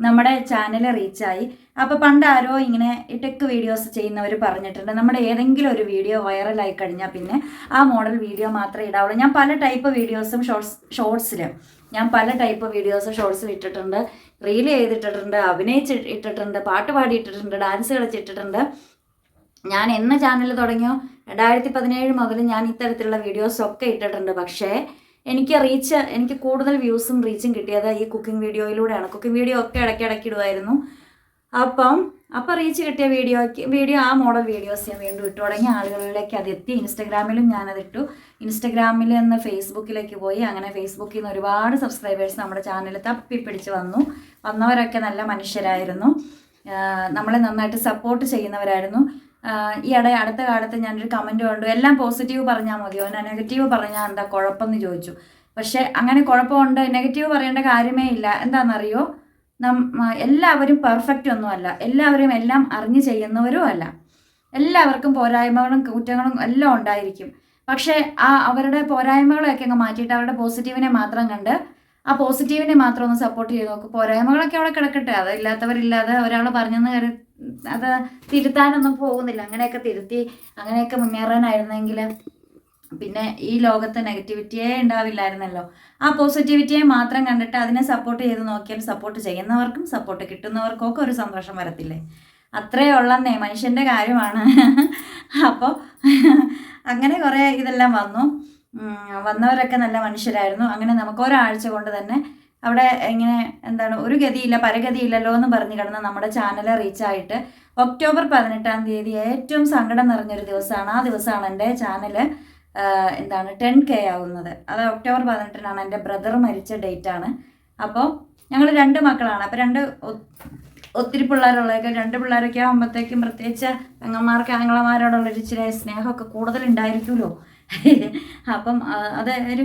നമ്മുടെ ചാനൽ റീച്ചായി അപ്പോൾ പണ്ട് ആരോ ഇങ്ങനെ ടെക് വീഡിയോസ് ചെയ്യുന്നവർ പറഞ്ഞിട്ടുണ്ട്. നമ്മുടെ ഏതെങ്കിലും ഒരു വീഡിയോ വൈറലായി കഴിഞ്ഞാൽ പിന്നെ ആ മോഡൽ വീഡിയോ മാത്രമേ ഇടാവുള്ളൂ. ഞാൻ പല ടൈപ്പ് വീഡിയോസും ഷോർട്സ് ഷോർട്സിൽ ഞാൻ പല ടൈപ്പ് വീഡിയോസ് ഷോർട്സിൽ ഇട്ടിട്ടുണ്ട്. റീൽ ചെയ്തിട്ടിട്ടുണ്ട് അഭിനയിച്ച് ഇട്ടിട്ടുണ്ട് പാട്ട് പാടിയിട്ടിട്ടുണ്ട് ഡാൻസ് കളിച്ചിട്ടിട്ടുണ്ട്. ഞാൻ എന്ന ചാനൽ തുടങ്ങിയോ? രണ്ടായിരത്തി പതിനേഴ് മുതൽ ഞാൻ ഇത്തരത്തിലുള്ള വീഡിയോസൊക്കെ ഇട്ടിട്ടുണ്ട്. പക്ഷേ എനിക്ക് റീച്ച് എനിക്ക് കൂടുതൽ വ്യൂസും റീച്ചും കിട്ടിയത് ഈ കുക്കിംഗ് വീഡിയോയിലൂടെയാണ് കുക്കിംഗ് വീഡിയോ ഒക്കെ ഇടയ്ക്ക് ഇടയ്ക്ക് ഇടുമായിരുന്നു അപ്പം അപ്പം റീച്ച് കിട്ടിയ വീഡിയോയ്ക്ക് വീഡിയോ ആ മോഡൽ വീഡിയോസ് ഞാൻ വീണ്ടും ഇട്ടു തുടങ്ങി. ആളുകളിലേക്ക് അത് എത്തി. ഇൻസ്റ്റഗ്രാമിലും ഞാനത് ഇട്ടു. ഇൻസ്റ്റഗ്രാമിൽ നിന്ന് ഫേസ്ബുക്കിലേക്ക് പോയി. അങ്ങനെ ഫേസ്ബുക്കിൽ നിന്ന് ഒരുപാട് സബ്സ്ക്രൈബേഴ്സ് നമ്മുടെ ചാനൽ തപ്പിപ്പിടിച്ച് വന്നു. വന്നവരൊക്കെ നല്ല മനുഷ്യരായിരുന്നു. നമ്മളെ നന്നായിട്ട് സപ്പോർട്ട് ചെയ്യുന്നവരായിരുന്നു. ഈ ഇട അടുത്ത കാലത്ത് ഞാനൊരു കമന്റ് കണ്ടു. എല്ലാം പോസിറ്റീവ് പറഞ്ഞാൽ മതിയോ നെഗറ്റീവ് പറഞ്ഞാൽ എന്താ കുഴപ്പമെന്ന് ചോദിച്ചു. പക്ഷേ അങ്ങനെ കുഴപ്പമുണ്ട്. നെഗറ്റീവ് പറയേണ്ട കാര്യമേ ഇല്ല. എന്താണെന്നറിയോ നം എല്ലാവരും പെർഫെക്റ്റ് ഒന്നുമല്ല എല്ലാവരും എല്ലാം അറിഞ്ഞു ചെയ്യുന്നവരും അല്ല. എല്ലാവർക്കും പോരായ്മകളും കുറ്റങ്ങളും എല്ലാം ഉണ്ടായിരിക്കും. പക്ഷേ ആ അവരുടെ പോരായ്മകളൊക്കെ അങ്ങ് മാറ്റിയിട്ട് അവരുടെ പോസിറ്റീവിനെ മാത്രം കണ്ട് ആ പോസിറ്റീവിനെ മാത്രം ഒന്ന് സപ്പോർട്ട് ചെയ്ത് നോക്കും. പോരായ്മകളൊക്കെ അവിടെ കിടക്കട്ടെ. അതില്ലാത്തവരില്ലാതെ ഒരാൾ പറഞ്ഞെന്ന് കരു അത് തിരുത്താനൊന്നും പോകുന്നില്ല. അങ്ങനെയൊക്കെ തിരുത്തി അങ്ങനെയൊക്കെ മുന്നേറാനായിരുന്നെങ്കിൽ പിന്നെ ഈ ലോകത്ത് നെഗറ്റിവിറ്റിയേ ഉണ്ടാവില്ലായിരുന്നല്ലോ. ആ പോസിറ്റിവിറ്റിയെ മാത്രം കണ്ടിട്ട് അതിനെ സപ്പോർട്ട് ചെയ്ത് നോക്കിയാൽ സപ്പോർട്ട് ചെയ്യുന്നവർക്കും സപ്പോർട്ട് കിട്ടുന്നവർക്കും ഒക്കെ ഒരു സന്തോഷം വരത്തില്ലേ? അത്രേ ഉള്ളന്നേ മനുഷ്യന്റെ കാര്യമാണ്. അപ്പോൾ അങ്ങനെ കുറേ ഇതെല്ലാം വന്നു. വന്നവരൊക്കെ നല്ല മനുഷ്യരായിരുന്നു. അങ്ങനെ നമുക്ക് ഒരാഴ്ച കൊണ്ട് തന്നെ അവിടെ ഇങ്ങനെ എന്താണ് ഒരു ഗതിയില്ല പരഗതിയില്ലല്ലോ എന്ന് പറഞ്ഞു കിടന്ന് നമ്മുടെ ചാനൽ റീച്ചായിട്ട് ഒക്ടോബർ പതിനെട്ടാം തീയതി ഏറ്റവും സങ്കടം നിറഞ്ഞൊരു ദിവസമാണ്. ആ ദിവസമാണ് എന്റെ ചാനൽ എന്താണ് ടെൻ കെ ആവുന്നത്. അത് ഒക്ടോബർ പതിനെട്ടിനാണ്. എന്റെ ബ്രദർ മരിച്ച ഡേറ്റ് ആണ്. അപ്പോൾ ഞങ്ങൾ രണ്ട് മക്കളാണ്. അപ്പോൾ രണ്ട് ഒത്തിരി പിള്ളേരുള്ളതൊക്കെ രണ്ട് പിള്ളേരൊക്കെ ആകുമ്പോഴത്തേക്കും പ്രത്യേകിച്ച് പെങ്ങന്മാർക്ക് ആങ്ങളമാരോടുള്ളൊരു ഇച്ചിരി സ്നേഹമൊക്കെ കൂടുതലുണ്ടായിരിക്കുമല്ലോ. അപ്പം അത് ഒരു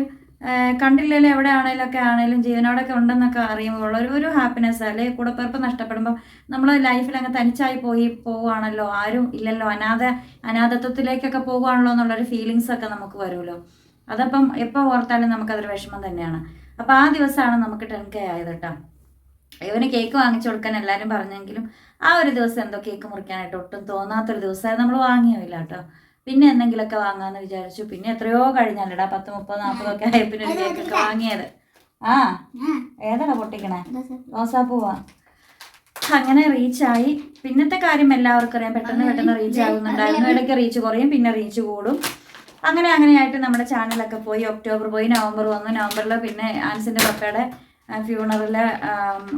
കണ്ടില്ലല്ലോ എവിടെ ആണേലും ഒക്കെ ആണെങ്കിലും ജീവനോടൊക്കെ ഉണ്ടെന്നൊക്കെ അറിയുമ്പോൾ ഒരു ഒരു ഹാപ്പിനെസ് അല്ലെ? കൂടപ്പിറപ്പ് നഷ്ടപ്പെടുമ്പോൾ നമ്മൾ ലൈഫിൽ അങ്ങ് തനിച്ചായി പോയി പോവുകയാണല്ലോ. ആരും ഇല്ലല്ലോ. അനാഥ അനാഥത്വത്തിലേക്കൊക്കെ പോകുകയാണല്ലോ എന്നുള്ളൊരു ഫീലിങ്സ് ഒക്കെ നമുക്ക് വരുമല്ലോ. അതപ്പം എപ്പോൾ ഓർത്താലും നമുക്കതൊരു വിഷമം തന്നെയാണ്. അപ്പോൾ ആ ദിവസമാണ് നമുക്ക് ടെൻ കെ ആയത് കേട്ടോ ഇവന് കേക്ക് വാങ്ങിച്ചു കൊടുക്കാൻ എല്ലാവരും പറഞ്ഞെങ്കിലും ആ ഒരു ദിവസം എന്തോ കേക്ക് മുറിക്കാനായിട്ട് ഒട്ടും തോന്നാത്തൊരു ദിവസമായിരുന്നു നമ്മൾ വാങ്ങിയില്ല കേട്ടോ പിന്നെ എന്തെങ്കിലുമൊക്കെ വാങ്ങാന്ന് വിചാരിച്ചു. പിന്നെ എത്രയോ കഴിഞ്ഞല്ലടാ പത്ത് മുപ്പത് നാൽപ്പതൊക്കെ ആയപ്പിന് ഒരു കേക്കൊക്കെ വാങ്ങിയത്. ആ ഏതാടാ പൊട്ടിക്കണേ? റോസാപ്പൂവാ. അങ്ങനെ റീച്ചായി പിന്നത്തെ കാര്യം എല്ലാവർക്കും അറിയാം. പെട്ടെന്ന് പെട്ടെന്ന് റീച്ച് ആകുന്നുണ്ടായിരുന്നു ഇടയ്ക്ക് റീച്ച് കുറയും പിന്നെ റീച്ച് കൂടും. അങ്ങനെ അങ്ങനെയായിട്ട് നമ്മുടെ ചാനലൊക്കെ പോയി. ഒക്ടോബർ പോയി നവംബർ വന്നു. നവംബറിൽ പിന്നെ ആൻസിന്റെ പപ്പയുടെ ഫ്യൂണറിൽ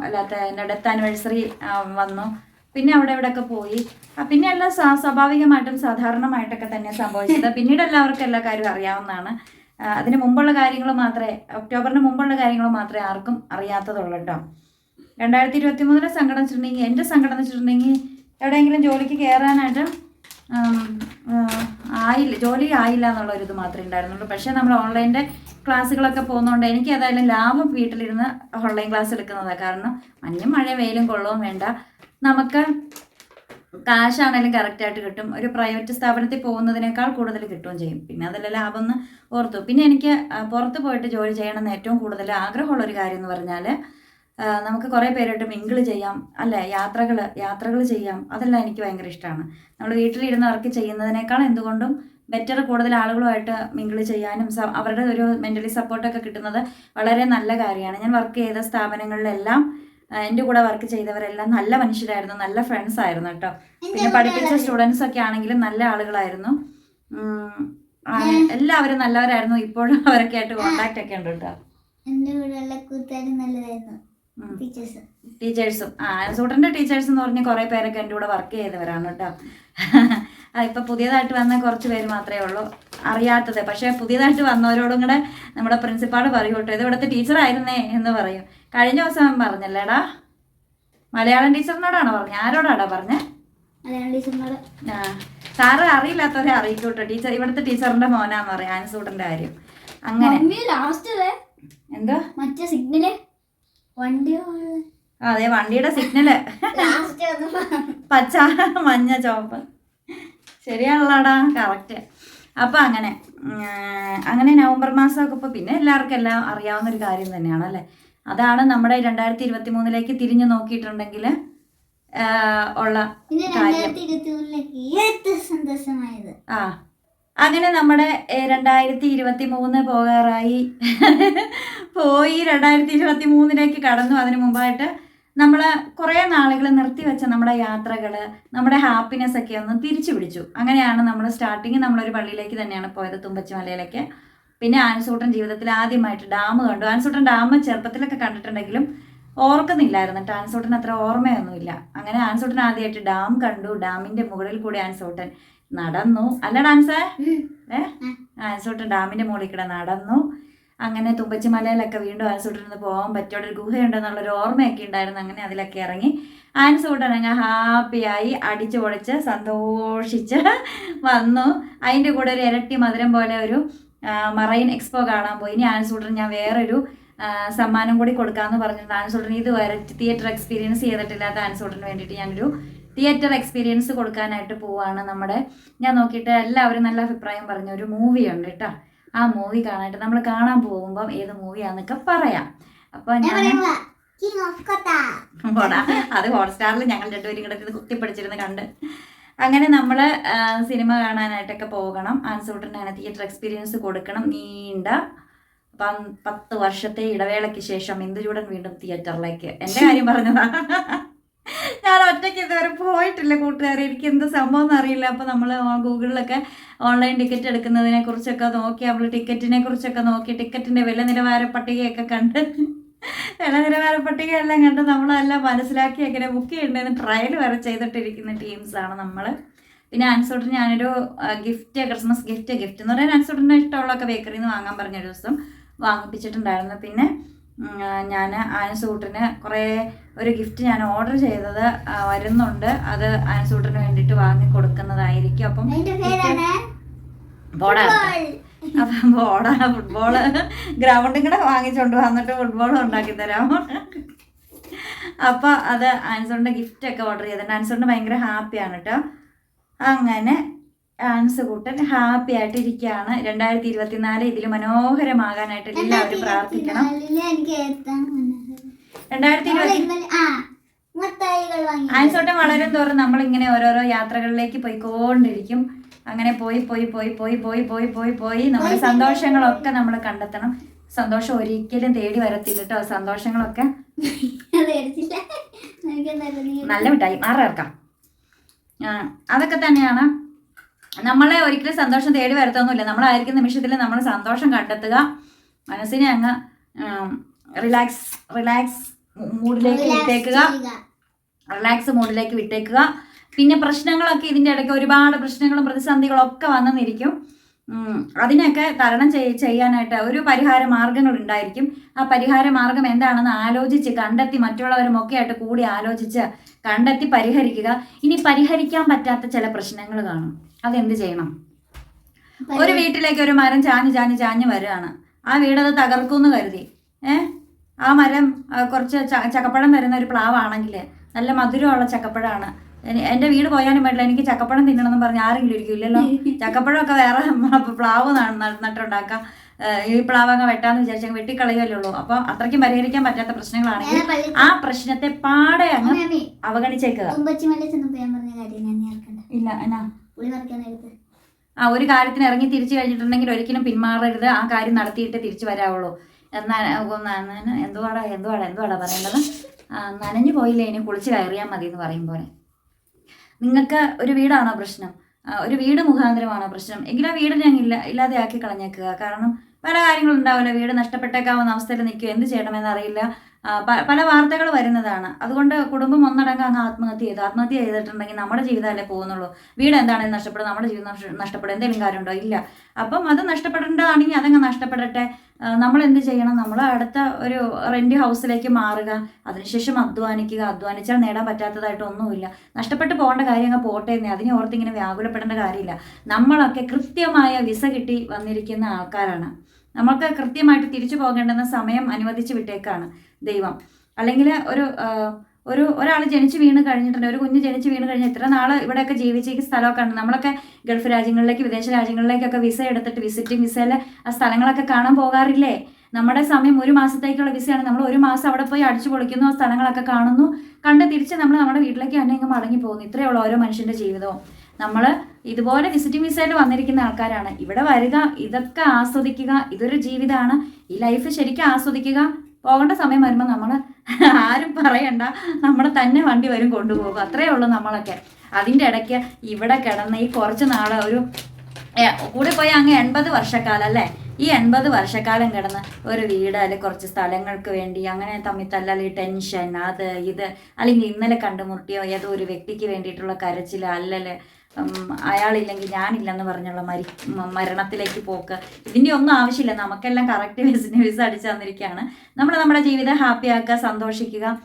അല്ലാത്ത എന്റെ ഡെത്ത് ആനിവേഴ്സറി വന്നു. പിന്നെ അവിടെ ഇവിടെയൊക്കെ പോയി? പിന്നെ എല്ലാം സ്വാഭാവികമായിട്ടും സാധാരണമായിട്ടൊക്കെ തന്നെ സംഭവിച്ചത്. പിന്നീട് എല്ലാവർക്കും എല്ലാ കാര്യവും അറിയാവുന്നതാണ്. അതിന് മുമ്പുള്ള കാര്യങ്ങൾ മാത്രമേ ഒക്ടോബറിന് മുമ്പുള്ള കാര്യങ്ങൾ മാത്രമേ ആർക്കും അറിയാത്തതുള്ളൂ കേട്ടോ. രണ്ടായിരത്തി ഇരുപത്തി മൂന്നിലെ സങ്കടം വെച്ചിട്ടുണ്ടെങ്കിൽ എന്റെ സങ്കടം വെച്ചിട്ടുണ്ടെങ്കിൽ എവിടെയെങ്കിലും ജോലിക്ക് കയറാനായിട്ട് ആയില്ല ജോലി ആയില്ല എന്നുള്ള ഒരു ഇത് മാത്രമേ ഉണ്ടായിരുന്നുള്ളൂ. പക്ഷേ നമ്മൾ ഓൺലൈന്റെ ക്ലാസ്സുകളൊക്കെ പോകുന്നതുകൊണ്ട് എനിക്ക് ഏതായാലും ലാഭം വീട്ടിലിരുന്ന് ഓൺലൈൻ ക്ലാസ് എടുക്കുന്നതാണ് കാരണം. മഞ്ഞും മഴ വെയിലും കൊള്ളവും വേണ്ട. നമുക്ക് കാശാണേലും കറക്റ്റായിട്ട് കിട്ടും. ഒരു പ്രൈവറ്റ് സ്ഥാപനത്തിൽ പോകുന്നതിനേക്കാൾ കൂടുതൽ കിട്ടുകയും ചെയ്യും. പിന്നെ അതല്ല ലാഭം എന്ന് ഓർത്തു. പിന്നെ എനിക്ക് പുറത്ത് പോയിട്ട് ജോലി ചെയ്യണമെന്ന് ഏറ്റവും കൂടുതൽ ആഗ്രഹമുള്ള ഒരു കാര്യം എന്ന് പറഞ്ഞാൽ നമുക്ക് കുറേ പേരായിട്ട് മിങ്കിൾ ചെയ്യാം. അല്ലേ? യാത്രകൾ യാത്രകൾ ചെയ്യാം. അതെല്ലാം എനിക്ക് ഭയങ്കര ഇഷ്ടമാണ്. നമ്മൾ വീട്ടിലിരുന്ന് വർക്ക് ചെയ്യുന്നതിനേക്കാൾ എന്തുകൊണ്ടും ബെറ്റർ കൂടുതൽ ആളുകളുമായിട്ട് മിങ്കിൾ ചെയ്യാനും അവരുടെ ഒരു മെന്റലി സപ്പോർട്ടൊക്കെ കിട്ടുന്നത് വളരെ നല്ല കാര്യമാണ്. ഞാൻ വർക്ക് ചെയ്ത സ്ഥാപനങ്ങളിലെല്ലാം എന്റെ കൂടെ വർക്ക് ചെയ്തവരെല്ലാം നല്ല മനുഷ്യരായിരുന്നു നല്ല ഫ്രണ്ട്സ് ആയിരുന്നു കേട്ടോ. പിന്നെ പഠിപ്പിച്ച സ്റ്റുഡൻസ് ഒക്കെ ആണെങ്കിലും നല്ല ആളുകളായിരുന്നു. എല്ലാവരും നല്ലവരായിരുന്നു. ഇപ്പോഴും അവരൊക്കെ ആയിട്ട് കോണ്ടാക്ട് ഒക്കെ ഉണ്ട് കേട്ടോ. എന്റെ കൂടെയുള്ള കൂട്ടുകാരും നല്ലതായിരുന്നു. ഉം. ടീച്ചേഴ്സ് ആ സൂട്ടന്റെ ടീച്ചേഴ്സ് എന്ന് പറഞ്ഞ കുറെ പേരൊക്കെ എന്റെ കൂടെ വർക്ക് ചെയ്തവരാണ് കേട്ടോ. ആ ഇപ്പൊ പുതിയതായിട്ട് വന്ന കുറച്ച് പേര് മാത്രമേ ഉള്ളൂ. അറിയാത്തത്. പക്ഷെ പുതിയതായിട്ട് വന്നവരോടും കൂടെ നമ്മുടെ പ്രിൻസിപ്പാൾ പറയൂ കേട്ടോ ഇത് ഇവിടുത്തെ ടീച്ചറായിരുന്നേ എന്ന് പറയും. കഴിഞ്ഞ ദിവസം പറഞ്ഞല്ലേടാ. മലയാളം ടീച്ചറിനോടാണോ പറഞ്ഞത് ആരോടാടാ പറഞ്ഞേ? മലയാളം ടീച്ചറിനോട്. ആ സാറ് അറിയില്ലാത്തവരെ അറിയിക്കൂട്ടോ. കേട്ടോ ടീച്ചർ ഇവിടുത്തെ ടീച്ചറിന്റെ മോനാന്ന് പറയാം ആൻസൂട്ടന്റെ കാര്യം. അങ്ങനെ. ലാസ്റ്റ് എന്തോ? മറ്റേ സിഗ്നൽ വണ്ടി അതെ വണ്ടിയുടെ സിഗ്നൽ പച്ച മഞ്ഞ ചുവപ്പ്. ശരിയാണല്ലോടാ കറക്റ്റ് അപ്പം അങ്ങനെ അങ്ങനെ നവംബർ മാസമൊക്കെ ഇപ്പോൾ പിന്നെ എല്ലാവർക്കും എല്ലാം അറിയാവുന്ന ഒരു കാര്യം തന്നെയാണ് അല്ലേ അതാണ് നമ്മുടെ രണ്ടായിരത്തി ഇരുപത്തി മൂന്നിലേക്ക് തിരിഞ്ഞു നോക്കിയിട്ടുണ്ടെങ്കിൽ ഉള്ള സന്തോഷമായത്? ആ അങ്ങനെ നമ്മുടെ രണ്ടായിരത്തി ഇരുപത്തി മൂന്ന് പോകാറായി. പോയി രണ്ടായിരത്തി ഇരുപത്തി മൂന്നിലേക്ക് കടന്നു. അതിനു മുമ്പായിട്ട് നമ്മൾ കുറേ നാളുകൾ നിർത്തിവെച്ച നമ്മുടെ യാത്രകൾ നമ്മുടെ ഹാപ്പിനെസ് ഒക്കെ ഒന്ന് തിരിച്ചു പിടിച്ചു. അങ്ങനെയാണ് നമ്മൾ സ്റ്റാർട്ടിങ് നമ്മളൊരു പള്ളിയിലേക്ക് തന്നെയാണ് പോയത് തുമ്പച്ചി മലയിലേക്ക് പിന്നെ ആൻസൂട്ടൻ ജീവിതത്തിൽ ആദ്യമായിട്ട് ഡാം കണ്ടു. ആൻസൂട്ടൻ ഡാം ചെറുപ്പത്തിലൊക്കെ കണ്ടിട്ടുണ്ടെങ്കിലും ഓർക്കുന്നില്ലായിരുന്നു കേട്ടോ ആൻസൂട്ടൻ അത്ര ഓർമ്മയൊന്നുമില്ല. അങ്ങനെ ആൻസൂട്ടൻ ആദ്യമായിട്ട് ഡാം കണ്ടു. ഡാമിന്റെ മുകളിൽ കൂടി ആൻസൂട്ടൻ നടന്നു. അല്ല ഡാൻസ് ഏ? ആൻസൂട്ടൻ ഡാമിന്റെ മുകളിൽ കൂടെ നടന്നു. അങ്ങനെ തുമ്പച്ചി മലയിലൊക്കെ വീണ്ടും ആൻസൂട്ടൻ ഒന്ന് പോകാൻ പറ്റിയ ഒരു ഗുഹയുണ്ടെന്നുള്ളൊരു ഓർമ്മയൊക്കെ ഉണ്ടായിരുന്നു. അങ്ങനെ അതിലൊക്കെ ഇറങ്ങി ആൻസൂട്ടൻ അങ്ങ് ഹാപ്പിയായി അടിച്ചു പൊളിച്ച് സന്തോഷിച്ച് വന്നു. അതിന്റെ കൂടെ ഒരു ഇരട്ടി മധുരം പോലെ ഒരു മറൈൻ എക്സ്പോ കാണാൻ പോയി. ഇനി ആൻസൂട്ടൻ ഞാൻ വേറൊരു സമ്മാനം കൂടി കൊടുക്കാമെന്ന് പറഞ്ഞിട്ടുണ്ട്. ഇത് ഇതുവരെ തിയേറ്റർ എക്സ്പീരിയൻസ് ചെയ്തിട്ടില്ലാത്ത ആൻസൂട്ടന് വേണ്ടിയിട്ട് ഞാനൊരു തിയേറ്റർ എക്സ്പീരിയൻസ് കൊടുക്കാനായിട്ട് പോവാണ് നമ്മുടെ. ഞാൻ നോക്കിയിട്ട് എല്ലാവരും നല്ല അഭിപ്രായം പറഞ്ഞ ഒരു മൂവി ഉണ്ട് കേട്ടോ. ആ മൂവി കാണാനായിട്ട് നമ്മൾ കാണാൻ പോകുമ്പം ഏത് മൂവിയാന്നൊക്കെ പറയാം. അപ്പോൾ ഞാൻ അത് ഹോട്ട്സ്റ്റാറിൽ ഞങ്ങൾ രണ്ടുപേരും കിടക്കുന്നത് കുത്തിപ്പിടിച്ചിരുന്ന് കണ്ട്. അങ്ങനെ നമ്മൾ സിനിമ കാണാനായിട്ടൊക്കെ പോകണം. ആൻസൂട്ടന് അങ്ങനെ തിയേറ്റർ എക്സ്പീരിയൻസ് കൊടുക്കണം നീണ്ട പത്ത് വർഷത്തെ ഇടവേളയ്ക്ക് ശേഷം ഇന്ദുചൂടൻ വീണ്ടും തിയേറ്ററിലേക്ക് എന്റെ കാര്യം പറഞ്ഞതാ. ഞാൻ ഒറ്റയ്ക്ക് ഇതുവരെ പോയിട്ടില്ല കൂട്ടുകാരെ. എനിക്ക് എന്ത് സംഭവം എന്ന് അറിയില്ല അപ്പോൾ നമ്മൾ ഗൂഗിളിലൊക്കെ ഓൺലൈൻ ടിക്കറ്റ് എടുക്കുന്നതിനെ കുറിച്ചൊക്കെ നോക്കി അവൾ ടിക്കറ്റിനെ കുറിച്ചൊക്കെ നോക്കി ടിക്കറ്റിന്റെ വില നിലവാര പട്ടികയൊക്കെ കണ്ട് നിലവാര പട്ടികയെല്ലാം കണ്ട് നമ്മളെല്ലാം മനസ്സിലാക്കി എങ്ങനെ ബുക്ക് ചെയ്യേണ്ടതെന്ന് ട്രയൽ വരെ ചെയ്തിട്ടിരിക്കുന്ന ആണ് നമ്മൾ പിന്നെ അൻസോട്ടിന് ഞാനൊരു ഗിഫ്റ്റ് ക്രിസ്മസ് ഗിഫ്റ്റ് ഗിഫ്റ്റ് എന്ന് പറയാൻ അൻസോട്ടിന്റെ ഇഷ്ടമുള്ളതൊക്കെ ബേക്കറിയിൽ നിന്ന് വാങ്ങാൻ പറഞ്ഞ ഒരു ദിവസം വാങ്ങിപ്പിച്ചിട്ടുണ്ടായിരുന്നു. പിന്നെ ഞാൻ ആൻസൂട്ടിന് കുറേ ഒരു ഗിഫ്റ്റ് ഞാൻ ഓർഡർ ചെയ്തത് വരുന്നുണ്ട്. അത് ആൻസൂട്ടിന് വേണ്ടിയിട്ട് വാങ്ങി കൊടുക്കുന്നതായിരിക്കും അപ്പം ബോടാ അപ്പം ബോളാണ് ഫുട്ബോൾ ഗ്രൗണ്ടും കൂടെ വാങ്ങിച്ചോണ്ട് വന്നിട്ട് ഫുട്ബോൾ ഉണ്ടാക്കി തരാം. അപ്പോൾ അത് ഗിഫ്റ്റ് ഒക്കെ ഓർഡർ ചെയ്തിട്ടുണ്ട്. ആൻസോണിന് ഭയങ്കര ഹാപ്പിയാണ് കേട്ടോ അങ്ങനെ ആൻസ് കൂട്ടൻ ഹാപ്പി ആയിട്ട് ഇരിക്കുകയാണ് രണ്ടായിരത്തി ഇരുപത്തിനാല് ഇതിൽ മനോഹരമാകാനായിട്ട് എല്ലാവരും പ്രാർത്ഥിക്കണം. രണ്ടായിരത്തി ഇരുപത്തി ആൻസോട്ടം വളരും തോറും നമ്മളിങ്ങനെ ഓരോരോ യാത്രകളിലേക്ക് പോയിക്കൊണ്ടിരിക്കും. അങ്ങനെ പോയി പോയി പോയി പോയി പോയി പോയി പോയി പോയി. നമ്മുടെ സന്തോഷങ്ങളൊക്കെ നമ്മൾ കണ്ടെത്തണം. സന്തോഷം ഒരിക്കലും തേടി വരത്തില്ല കേട്ടോ സന്തോഷങ്ങളൊക്കെ നല്ല മിഠായി. മാറിറക്കാം അതൊക്കെ തന്നെയാണ്. നമ്മളെ ഒരിക്കലും സന്തോഷം തേടി വരത്തൊന്നുമില്ല. നമ്മളായിരിക്കുന്ന നിമിഷത്തിൽ നമ്മൾ സന്തോഷം കണ്ടെത്തുക. മനസ്സിനെ അങ്ങ് റിലാക്സ് റിലാക്സ് മൂഡിലേക്ക് വിട്ടേക്കുക. റിലാക്സ് മൂഡിലേക്ക് വിട്ടേക്കുക. പിന്നെ പ്രശ്നങ്ങളൊക്കെ ഇതിന്റെ ഇടയ്ക്ക് ഒരുപാട് പ്രശ്നങ്ങളും പ്രതിസന്ധികളും ഒക്കെ വന്നെന്നിരിക്കും അതിനൊക്കെ തരണം ചെയ് ചെയ്യാനായിട്ട് ഒരു പരിഹാര മാർഗങ്ങൾ ഉണ്ടായിരിക്കും. ആ പരിഹാര മാർഗം എന്താണെന്ന് ആലോചിച്ച് കണ്ടെത്തി മറ്റുള്ളവരും ഒക്കെ ആയിട്ട് കൂടി ആലോചിച്ച് കണ്ടെത്തി പരിഹരിക്കുക. ഇനി പരിഹരിക്കാൻ പറ്റാത്ത ചില പ്രശ്നങ്ങൾ കാണും. അതെന്ത് ചെയ്യണം? ഒരു വീട്ടിലേക്ക് ഒരു മരം ചാഞ്ഞ് ചാഞ്ഞ് ചാഞ്ഞ് വരികയാണ്. ആ വീടത് തകർക്കുമെന്ന് കരുതി. ഏഹ് ആ മരം കുറച്ച് ച- ചക്കപ്പഴം തരുന്ന ഒരു പ്ലാവാണെങ്കിൽ നല്ല മധുരമുള്ള ചക്കപ്പഴമാണ്. എന്റെ വീട് പോയാലും വേണ്ടില്ല എനിക്ക് ചക്കപ്പഴം തിന്നണമെന്ന് പറഞ്ഞ് ആരെങ്കിലും ഇരിക്കില്ലല്ലോ ചക്കപ്പഴമൊക്കെ വേറെ പ്ലാവ് നട്ടുണ്ടാക്കാം. ഈ പ്ലാവങ്ങ വെട്ടാന്ന് വിചാരിച്ചാൽ വെട്ടിക്കളയല്ലേ ഉള്ളൂ. അപ്പോൾ അത്രയ്ക്കും പരിഹരിക്കാൻ പറ്റാത്ത പ്രശ്നങ്ങളാണെങ്കിൽ ആ പ്രശ്നത്തെ പാടെ അങ്ങ് അവഗണിച്ചേക്കുക. ഇല്ല എന്നാ? ആ ഒരു കാര്യത്തിന് ഇറങ്ങി തിരിച്ചു കഴിഞ്ഞിട്ടുണ്ടെങ്കിൽ ഒരിക്കലും പിന്മാറരുത്. ആ കാര്യം നടത്തിയിട്ട് തിരിച്ചു വരാവുള്ളൂ. എന്നാ എന്തുവാടാ എന്തുവാടാ എന്തുവാടാ പറയേണ്ടത്? നനഞ്ഞു പോയില്ലേ ഇനി കുളിച്ച് കയറിയാൽ മതി എന്ന് പറയും പോലെ. നിങ്ങൾക്ക് ഒരു വീടാണോ പ്രശ്നം? ഒരു വീട് മുഖാന്തരമാണോ പ്രശ്നം? എങ്കിലും ആ വീടിനെ ഞങ്ങൾ ഇല്ല ഇല്ലാതെയാക്കി കളഞ്ഞേക്കുക. കാരണം പല കാര്യങ്ങളും ഉണ്ടാവില്ല വീട് നഷ്ടപ്പെട്ടേക്കാവുന്ന അവസ്ഥയിൽ നിൽക്കുക. എന്ത് ചെയ്യണമെന്ന് അറിയില്ല. ആ, പ- പല വാർത്തകൾ വരുന്നതാണ്. അതുകൊണ്ട് കുടുംബം ഒന്നടങ്കം അങ്ങ് ആത്മഹത്യ ചെയ്തു. ആത്മഹത്യ ചെയ്തിട്ടുണ്ടെങ്കിൽ നമ്മുടെ ജീവിതമല്ലേ പോകുന്നുള്ളൂ. വീട് എന്താണെങ്കിലും നഷ്ടപ്പെടും. നമ്മുടെ ജീവിതം നഷ്ട- നഷ്ടപ്പെടും. എന്തെങ്കിലും കാര്യമുണ്ടോ? ഇല്ല. അപ്പം അത് നഷ്ടപ്പെടേണ്ടതാണെങ്കിൽ അതങ്ങ് നഷ്ടപ്പെടട്ടെ. നമ്മൾ എന്ത് ചെയ്യണം? നമ്മൾ അടുത്ത ഒരു റെന്റ് ഹൗസിലേക്ക് മാറുക. അതിനുശേഷം അധ്വാനിക്കുക. അധ്വാനിച്ചാൽ നേടാൻ പറ്റാത്തതായിട്ട് ഒന്നുമില്ല. നഷ്ടപ്പെട്ടു പോകേണ്ട കാര്യം അങ്ങ് പോട്ടെ എന്നേ അതിനെ ഓർത്തിങ്ങനെ വ്യാകുലപ്പെടേണ്ട കാര്യമില്ല. നമ്മളൊക്കെ കൃത്യമായ വിസ കിട്ടി വന്നിരിക്കുന്ന ആൾക്കാരാണ്. നമ്മൾക്ക് കൃത്യമായിട്ട് തിരിച്ചു പോകേണ്ടുന്ന സമയം അനുവദിച്ച് വിട്ടേക്കാണ് ദൈവം. അല്ലെങ്കിൽ ഒരു ഒരു ഒരാൾ ജനിച്ച് വീണ് കഴിഞ്ഞിട്ടുണ്ട് ഒരു കുഞ്ഞ് ജനിച്ച് വീണ് കഴിഞ്ഞ് എത്ര നാൾ ഇവിടെയൊക്കെ ജീവിച്ചേക്ക് സ്ഥലമൊക്കെ ഉണ്ട്. നമ്മളൊക്കെ ഗൾഫ് രാജ്യങ്ങളിലേക്ക് വിദേശ രാജ്യങ്ങളിലേക്കൊക്കെ വിസ എടുത്തിട്ട് വിസിറ്റിംഗ് വിസയിൽ ആ സ്ഥലങ്ങളൊക്കെ കാണാൻ പോകാറില്ലേ? നമ്മുടെ സമയം ഒരു മാസത്തേക്കുള്ള വിസയാണ്. നമ്മൾ ഒരു മാസം അവിടെ പോയി അടിച്ചു പൊളിക്കുന്നു ആ സ്ഥലങ്ങളൊക്കെ കാണുന്നു. കണ്ട് തിരിച്ച് നമ്മൾ നമ്മുടെ വീട്ടിലേക്ക് തന്നെ ഇങ്ങ് മടങ്ങി പോകുന്നു. ഇത്രയേ ഉള്ളൂ ഓരോ മനുഷ്യന്റെ ജീവിതവും. നമ്മൾ ഇതുപോലെ വിസിറ്റിംഗ് വിസയിൽ വന്നിരിക്കുന്ന ആൾക്കാരാണ്. ഇവിടെ വരിക ഇതൊക്കെ ആസ്വദിക്കുക ഇതൊരു ജീവിതമാണ് ഈ ലൈഫ് ശരിക്കും ആസ്വദിക്കുക. പോകേണ്ട സമയം വരുമ്പോൾ നമ്മൾ ആരും പറയണ്ട. നമ്മൾ തന്നെ വണ്ടി വരും കൊണ്ടുപോകും. അത്രയേ ഉള്ളൂ നമ്മളൊക്കെ. അതിന്റെ ഇടയ്ക്ക് ഇവിടെ കിടന്ന് ഈ കുറച്ച് നാൾ ഒരു കൂടെ പോയി അങ്ങ് എൺപത് വർഷക്കാലം അല്ലേ? ഈ എൺപത് വർഷക്കാലം കിടന്ന് ഒരു വീട് അല്ലെങ്കിൽ കുറച്ച് സ്ഥലങ്ങൾക്ക് വേണ്ടി അങ്ങനെ തമ്മിൽ തല്ലൽ ടെൻഷൻ അത് ഇത് അല്ലെങ്കിൽ ഇന്നലെ കണ്ടുമുട്ടിയോ ഏതോ ഒരു വ്യക്തിക്ക് വേണ്ടിയിട്ടുള്ള കരച്ചിൽ അല്ലല് അയാളില്ലെങ്കിൽ ഞാനില്ലെന്ന് പറഞ്ഞുള്ള മരി മരണത്തിലേക്ക് പോക്ക്. ഇതിന്റെ ഒന്നും ആവശ്യമില്ല. നമുക്കെല്ലാം കറക്റ്റ് വിസിന് ന്യൂസ് അടിച്ചു തന്നിരിക്കുകയാണ്. നമ്മൾ നമ്മുടെ ജീവിതം ഹാപ്പിയാക്കുക സന്തോഷിക്കുക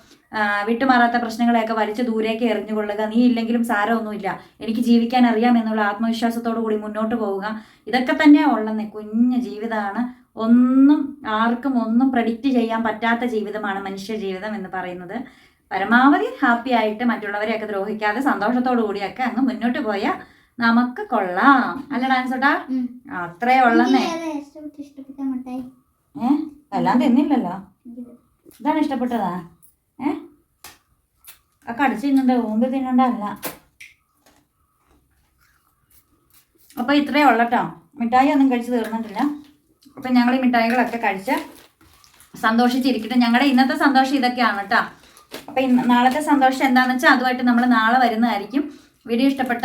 വിട്ടുമാറാത്ത പ്രശ്നങ്ങളെയൊക്കെ വലിച്ചു ദൂരേക്ക് എറിഞ്ഞുകൊള്ളുക. നീ ഇല്ലെങ്കിലും സാരമൊന്നുമില്ല. എനിക്ക് ജീവിക്കാൻ അറിയാം എന്നുള്ള ആത്മവിശ്വാസത്തോടു കൂടി മുന്നോട്ട് പോവുക. ഇതൊക്കെ തന്നെ ഉള്ളെന്ന്. കുഞ്ഞ് ജീവിതമാണ്. ഒന്നും ആർക്കും ഒന്നും പ്രഡിക്റ്റ് ചെയ്യാൻ പറ്റാത്ത ജീവിതമാണ് മനുഷ്യ ജീവിതം എന്ന് പറയുന്നത്. പരമാവധി ഹാപ്പി ആയിട്ട് മറ്റുള്ളവരെയൊക്കെ ദ്രോഹിക്കാതെ സന്തോഷത്തോടു കൂടിയൊക്കെ അങ്ങ് മുന്നോട്ട് പോയാൽ നമുക്ക് കൊള്ളാം. അല്ല ഡാൻസോട്ടാ. അത്രേ ഉള്ളന്നേ. ഏഹ് ഏ? എല്ലാം തിന്നില്ലല്ലോ. ഇതാണ് ഇഷ്ടപ്പെട്ടതാ. ഏ? ആ കടിച്ചു തിന്നണ്ട ഊമ്പ് തിന്നണ്ടല്ല അപ്പോൾ ഇത്രയേ ഉള്ളട്ടോ. മിഠായി ഒന്നും കഴിച്ചു തീർന്നിട്ടില്ല. അപ്പം ഞങ്ങൾ ഈ മിഠായികളൊക്കെ കഴിച്ച് സന്തോഷിച്ചിരിക്കട്ടെ. ഞങ്ങളുടെ ഇന്നത്തെ സന്തോഷം ഇതൊക്കെയാണ് കേട്ടോ അപ്പം നാളത്തെ സന്തോഷം എന്താണെന്ന് വെച്ചാൽ അതുമായിട്ട് നമ്മൾ നാളെ വരുന്നതായിരിക്കും. വീഡിയോ ഇഷ്ടപ്പെട്ട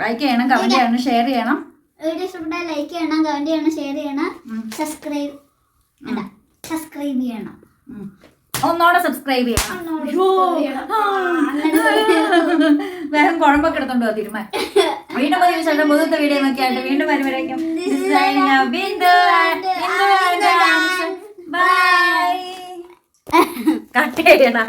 ലൈക്ക് ചെയ്യണം കമന്റ് ചെയ്യണം ഷെയർ ചെയ്യണം. വീഡിയോ ഇഷ്ടപ്പെട്ടാൽ ലൈക്ക് ചെയ്യണം കമന്റ് ചെയ്യണം ഷെയർ ചെയ്യണം. സബ്സ്ക്രൈബ് സബ്സ്ക്രൈബ് ചെയ്യണം. ഒന്നോടെ സബ്സ്ക്രൈബ് ചെയ്യണം. വേഗം കുഴമ്പൊക്കെ എടുത്തോണ്ട് പോ തീരുമാനം. വീണ്ടും പോയി വിശേഷം പുതുത്ത വീഡിയോ ഒക്കെ ആയിട്ട് വീണ്ടും വരുമ്പോഴേക്കും. ബൈ കട്ട് ചെയ്യണ.